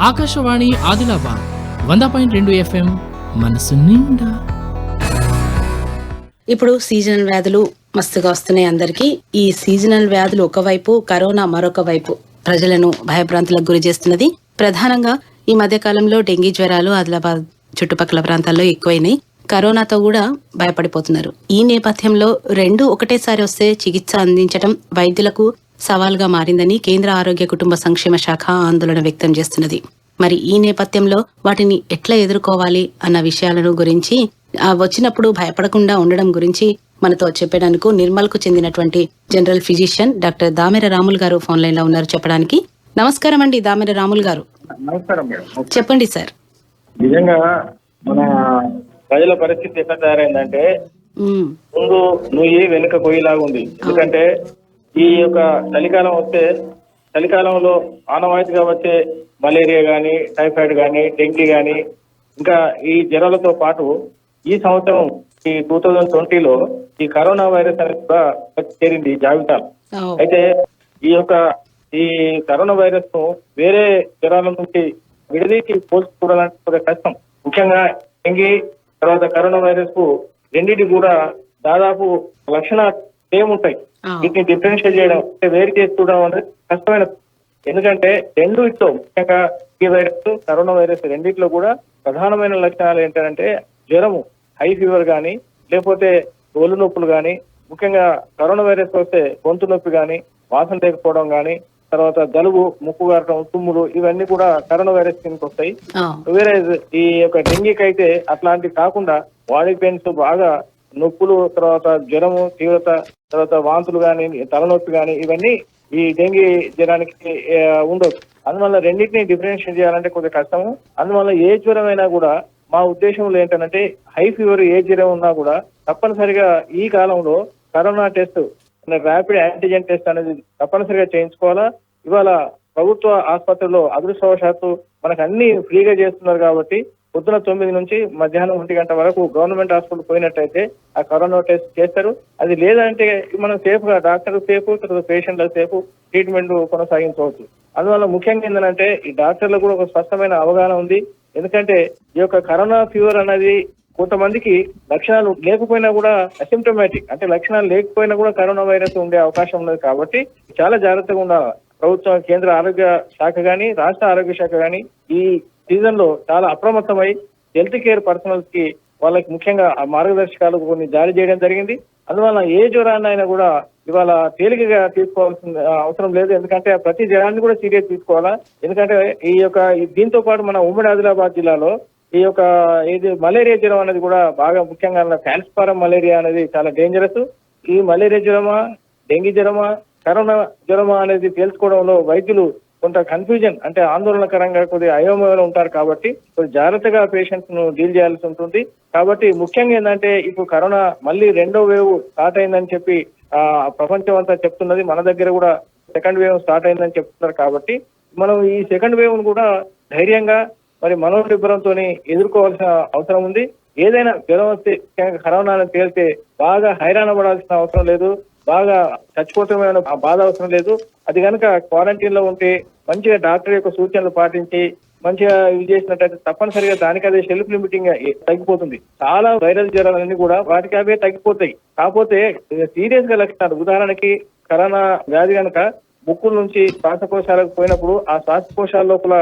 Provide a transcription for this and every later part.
ఆకాశవాణి ఆదిలాబాద్ వంద పాయింట్ రెండు ఎఫ్ఎం మనసు నిండా. ఇప్పుడు సీజనల్ వ్యాధులు మస్తుగా వస్తున్నాయి అందరికీ. ఈ సీజనల్ వ్యాధులు ఒకవైపు కరోనా మరొక వైపు ప్రజలను భయభ్రాంతులకు గురి చేస్తున్నది. ప్రధానంగా ఈ మధ్య కాలంలో డెంగీ జ్వరాలు ఆదిలాబాద్ చుట్టుపక్కల ప్రాంతాల్లో ఎక్కువైనాయి. కరోనాతో కూడా భయపడిపోతున్నారు. ఈ నేపథ్యంలో రెండు ఒకటేసారి వస్తే చికిత్స అందించడం వైద్యులకు సవాల్గా మారిందని కేంద్ర ఆరోగ్య కుటుంబ సంక్షేమ శాఖ ఆందోళన వ్యక్తం చేస్తున్నది. మరి ఈ నేపథ్యంలో వాటిని ఎట్లా ఎదుర్కోవాలి అన్న విషయాలను గురించి వచ్చినప్పుడు భయపడకుండా ఉండడం గురించి మనతో చెప్పడానికి నిర్మల్కు చెందినటువంటి general physician doctor Damera Ramulu garu phone లైన్లో ఉన్నారు చెప్పడానికి. నమస్కారం అండి దామెర రాములు గారు. చెప్పండి సార్. నిజంగా మన ప్రజల పరిస్థితి ఎట్లా తయారైందంటే ముందు నువ్వు వెనుక కొయ్యిలాగా ఉంది. ఎందుకంటే ఈ యొక్క చలికాలం వస్తే చలికాలంలో ఆనవాయితీగా వచ్చే మలేరియా గాని టైఫాయిడ్ గాని డెంగీ గాని ఇంకా ఈ జ్వరాలతో పాటు ఈ సంవత్సరం ఈ టూ థౌజండ్ ట్వంటీలో ఈ కరోనా వైరస్ అనేది కూడా చేరింది ఓ, అయితే ఈ యొక్క ఈ కరోనా వైరస్ను వేరే జ్వరాల నుంచి విడదీసి పోల్చుకోవాలంటే కొద్దిగా కష్టం. ముఖ్యంగా డెంగీ తర్వాత కరోనా వైరస్కు రెండింటి కూడా దాదాపు లక్షణాలు సేమ్ ఉంటాయి. వీటిని డిఫరెన్షియేట్ చేయడం అంటే వేరు చేసి చూడడం అనేది కష్టమైన ఎందుకంటే రెండు ఇట్లో ముఖ్యంగా ఈ వైరస్ కరోనా వైరస్ రెండిట్లో కూడా ప్రధానమైన లక్షణాలు ఏంటంటే జ్వరము హై ఫీవర్ కానీ లేకపోతే ఒళ్ళు నొప్పులు కానీ ముఖ్యంగా కరోనా వైరస్ వస్తే గొంతు నొప్పి కానీ వాసన లేకపోవడం కానీ తర్వాత జలుబు ముక్కు గారటం తుమ్ములు ఇవన్నీ కూడా కరోనా వైరస్ కిందకి వస్తాయి. వేరే ఈ యొక్క డెంగీకి అయితే అట్లాంటివి కాకుండా బాడీ పెయిన్స్ బాగా నొప్పులు తర్వాత జ్వరము తీవ్రత తర్వాత వాంతులు కానీ తలనొప్పి కానీ ఇవన్నీ ఈ డెంగీ జ్వరానికి ఆ, అందువల్ల రెండింటిని డిఫరెన్షియేట్ చేయాలంటే కొద్దిగా కష్టము. అందువల్ల ఏ జ్వరం అయినా కూడా మా ఉద్దేశంలో ఏంటంటే హై ఫీవర్ ఏ జ్వరం ఉన్నా కూడా తప్పనిసరిగా ఈ కాలంలో corona test rapid antigen test అనేది తప్పనిసరిగా చేయించుకోవాలా. ఇవాళ ప్రభుత్వ ఆసుపత్రిలో అదృష్టవశాత్తు మనకు అన్ని ఫ్రీగా చేస్తున్నారు కాబట్టి పొద్దున తొమ్మిది నుంచి మధ్యాహ్నం ఒంటి గంట వరకు గవర్నమెంట్ హాస్పిటల్ పోయినట్టయితే ఆ కరోనా టెస్ట్ చేస్తారు. అది లేదంటే మనం సేఫ్గా డాక్టర్ సేఫ్ తర్వాత పేషెంట్ల సేఫ్ ట్రీట్మెంట్ కొనసాగించవచ్చు. అందువల్ల ముఖ్యంగా ఏంటంటే ఈ డాక్టర్లకు కూడా ఒక స్పష్టమైన అవగాహన ఉంది. ఎందుకంటే ఈ యొక్క కరోనా ఫీవర్ అనేది కొంతమందికి లక్షణాలు లేకపోయినా కూడా అసిమ్టమాటిక్ అంటే లక్షణాలు లేకపోయినా కూడా కరోనా వైరస్ ఉండే అవకాశం ఉన్నది కాబట్టి చాలా జాగ్రత్తగా ఉండాలి. ప్రభుత్వం కేంద్ర ఆరోగ్య శాఖ గాని రాష్ట్ర ఆరోగ్య శాఖ గాని ఈ సీజన్లో చాలా అప్రమత్తమై హెల్త్ కేర్ పర్సనల్స్కి వాళ్ళకి ముఖ్యంగా ఆ మార్గదర్శకాలు కొన్ని జారీ చేయడం జరిగింది. అందువల్ల ఏ జ్వరాన్ని అయినా కూడా ఇవాళ తేలికగా తీసుకోవాల్సిన అవసరం లేదు. ఎందుకంటే ప్రతి జ్వరాన్ని కూడా సీరియస్ తీసుకోవాలా? ఎందుకంటే ఈ యొక్క దీంతో పాటు మన ఉమ్మడి ఆదిలాబాద్ జిల్లాలో ఈ యొక్క ఇది మలేరియా జ్వరం అనేది కూడా బాగా ముఖ్యంగా ఫ్యాన్స్పారం మలేరియా అనేది చాలా డేంజరస్ ఈ మలేరియా జ్వరమా డెంగీ జ్వరమా కరోనా జ్వరమా అనేది తెలుసుకోవడంలో వైద్యులు కొంత కన్ఫ్యూజన్ అంటే ఆందోళనకరంగా కొద్దిగా అయోమయంలో ఉంటారు కాబట్టి కొద్ది జాగ్రత్తగా పేషెంట్స్ను డీల్ చేయాల్సి ఉంటుంది. కాబట్టి ముఖ్యంగా ఏంటంటే ఇప్పుడు కరోనా మళ్ళీ రెండో వేవ్ స్టార్ట్ అయిందని చెప్పి ఆ ప్రపంచం అంతా చెప్తున్నది. మన దగ్గర కూడా సెకండ్ వేవ్ స్టార్ట్ అయిందని చెప్తున్నారు కాబట్టి మనం ఈ సెకండ్ వేవ్ను కూడా ధైర్యంగా మరి మనోనిబ్బరంతో ఎదుర్కోవాల్సిన అవసరం ఉంది. ఏదైనా జ్వరం వస్తే కరోనా అని తేలితే బాగా హైరాణ పడాల్సిన అవసరం లేదు. బాగా చచ్చిపోతామేమో బాధ అవసరం లేదు. అది కనుక క్వారంటైన్లో ఉంటే మంచిగా డాక్టర్ యొక్క సూచనలు పాటించి మంచిగా ఇది చేసినట్టయితే తప్పనిసరిగా దానికి అదే సెల్ఫ్ లిమిటింగ్ తగ్గిపోతుంది. చాలా వైరల్ జ్వరాలన్నీ కూడా వాటికి అవే తగ్గిపోతాయి. కాకపోతే సీరియస్గా లక్షణాలు. ఉదాహరణకి కరోనా వ్యాధి కనుక ముక్కుల నుంచి శ్వాసకోశాలకు పోయినప్పుడు ఆ శ్వాసకోశాల లోపల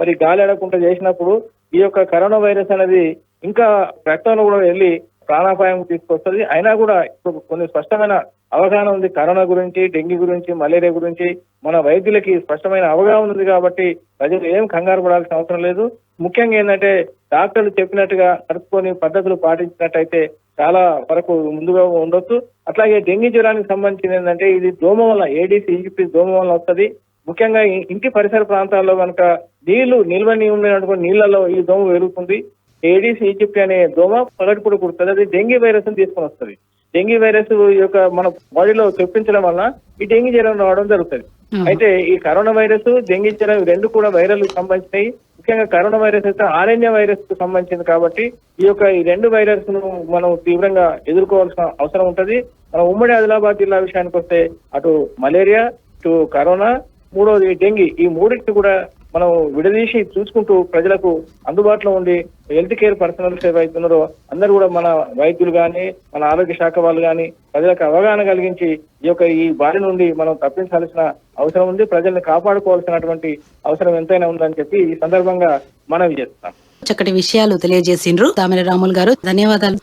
మరి గాలి ఆడకుండా చేసినప్పుడు ఈ యొక్క కరోనా వైరస్ అనేది ఇంకా రక్తంలో కూడా వెళ్ళి ప్రాణాపాయం తీసుకొస్తుంది. అయినా కూడా ఇప్పుడు కొన్ని స్పష్టమైన అవగాహన ఉంది. కరోనా గురించి డెంగ్యూ గురించి మలేరియా గురించి మన వైద్యులకి స్పష్టమైన అవగాహన ఉంది కాబట్టి ప్రజలు ఏం కంగారు పడాల్సిన అవసరం లేదు. ముఖ్యంగా ఏంటంటే డాక్టర్లు చెప్పినట్టుగా నడుపుకొని పద్ధతులు పాటించినట్టయితే చాలా వరకు ముందుగా ఉండొచ్చు. అట్లాగే డెంగ్యూ జ్వరానికి సంబంధించిన ఏంటంటే ఇది దోమ వల్ల ఏడీసీ ఈజిపి దోమ వల్ల వస్తుంది. ముఖ్యంగా ఇంటి పరిసర ప్రాంతాల్లో కనుక నీళ్ళు నిల్వ ఉన్నటువంటి నీళ్ళలో ఈ దోమ పెరుగుతుంది. ఏడీసీ ఈజిప్ట్ అనే దోమ పగటిపూట కుడుతుంది. అది డెంగీ వైరస్ని తీసుకొని వస్తుంది. డెంగీ వైరస్ యొక్క మన బాడీలో చొప్పించడం వల్ల ఈ డెంగీ జ్వరం రావడం జరుగుతుంది. అయితే ఈ కరోనా వైరస్ డెంగీ జ్వరం రెండు కూడా వైరల్ సంబంధించినవి ముఖ్యంగా కరోనా వైరస్ అయితే ఆర్ఎన్ఏ వైరస్కు సంబంధించింది కాబట్టి ఈ యొక్క ఈ రెండు వైరస్ను మనం తీవ్రంగా ఎదుర్కోవాల్సిన అవసరం ఉంటది. మన ఉమ్మడి ఆదిలాబాద్ జిల్లా విషయానికి వస్తే అటు మలేరియా ఇటు కరోనా మూడోది డెంగీ ఈ మూడింటిని కూడా మనం విడదీసి చూసుకుంటూ ప్రజలకు అందుబాటులో ఉండి హెల్త్ కేర్ పర్సనల్స్ ఏవైతున్నారో అందరూ కూడా మన వైద్యులు కానీ మన ఆరోగ్య శాఖ వాళ్ళు కానీ ప్రజలకు అవగాహన కలిగించి ఈ యొక్క ఈ బారి నుండి మనం తప్పించాల్సిన అవసరం ఉంది. ప్రజల్ని కాపాడుకోవాల్సినటువంటి అవసరం ఎంతైనా ఉందని చెప్పి ఈ సందర్భంగా మనవి చేస్తున్నాం. చక్కటి విషయాలు తెలియజేసిండ్రు తామిర రాములు గారు. ధన్యవాదాలు.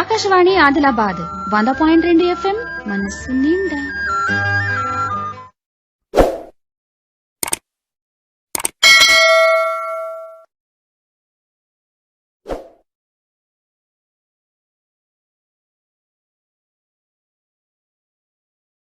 ఆకాశవాణి ఆదిలాబాద్ వంద పాయింట్ రెండు ఎఫ్ఎం మనస్సు నిండా.